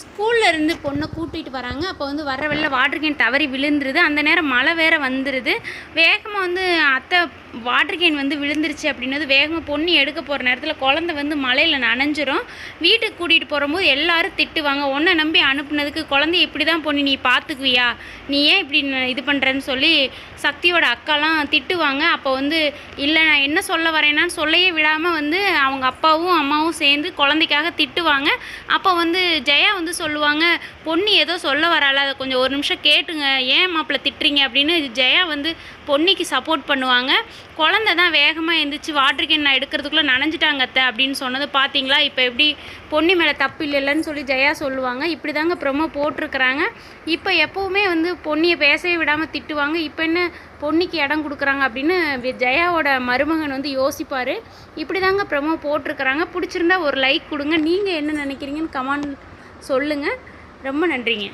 ஸ்கூல்லேருந்து பொண்ணை கூட்டிகிட்டு வராங்க. அப்போ வந்து வர வெளில வாட்டர் கேன் தவறி விழுந்துருது. அந்த நேரம் மழை வேறு வந்துடுது வேகமாக வந்து அத்தை வாட்டர் கேன் வந்து விழுந்துருச்சு அப்படின்னது வேகமாக பொண்ணு எடுக்க போகிற நேரத்தில் குழந்தை வந்து மழையில் நனைஞ்சிரும். வீட்டுக்கு கூட்டிகிட்டு போகும்போது எல்லாரும் திட்டுவாங்க. ஒன்றை நம்பி அனுப்புனதுக்கு குழந்தைய இப்படி தான் பொண்ணு நீ பார்த்துக்குவியா நீ ஏன் இப்படி இது பண்ணுறேன்னு சொல்லி சக்தியோட அக்காலாம் திட்டுவாங்க. அப்போ வந்து இல்லை நான் என்ன சொல்ல வரேன்னான்னு சொல்லையே விடாமல் வந்து அவங்க அப்பாவும் அம்மாவும் சேர்ந்து குழந்தைக்காக திட்டுவாங்க. அப்போ வந்து ஜெயா வந்து சொல்லுவாங்க பொண்ணு ஏதோ சொல்ல வரால அதை கொஞ்சம் ஒரு நிமிஷம் கேட்டுங்க. ஏன் மாப்பிள்ளை திட்டுறீங்க? அப்படின்னு ஜெயா வந்து பொன்னிக்கு சப்போர்ட் பண்ணுவாங்க. குழந்த தான் வேகமாக எழுந்திரிச்சு வாட்டர் கேன் நான் எடுக்கிறதுக்குள்ளே நனைஞ்சிட்டாங்க அத்தை அப்படின்னு சொன்னது பார்த்தீங்களா இப்போ எப்படி பொன்னி மேலே தப்பு இல்லைன்னு சொல்லி ஜெயா சொல்லுவாங்க. இப்படி தாங்க ப்ரொமோ போட்டிருக்கிறாங்க. இப்போ எப்போவுமே வந்து பொன்னியை பேசவே விடாமல் திட்டுவாங்க. இப்போ என்ன பொன்னிக்கு இடம் கொடுக்குறாங்க அப்படின்னு ஜெயாவோட மருமகன் வந்து யோசிப்பார். இப்படி தாங்க ப்ரொமோ போட்டிருக்கிறாங்க. பிடிச்சிருந்தா ஒரு லைக் கொடுங்க. நீங்கள் என்ன நினைக்கிறீங்கன்னு கமெண்ட் சொல்லுங்கள் ரொம்ப நன்றிங்க.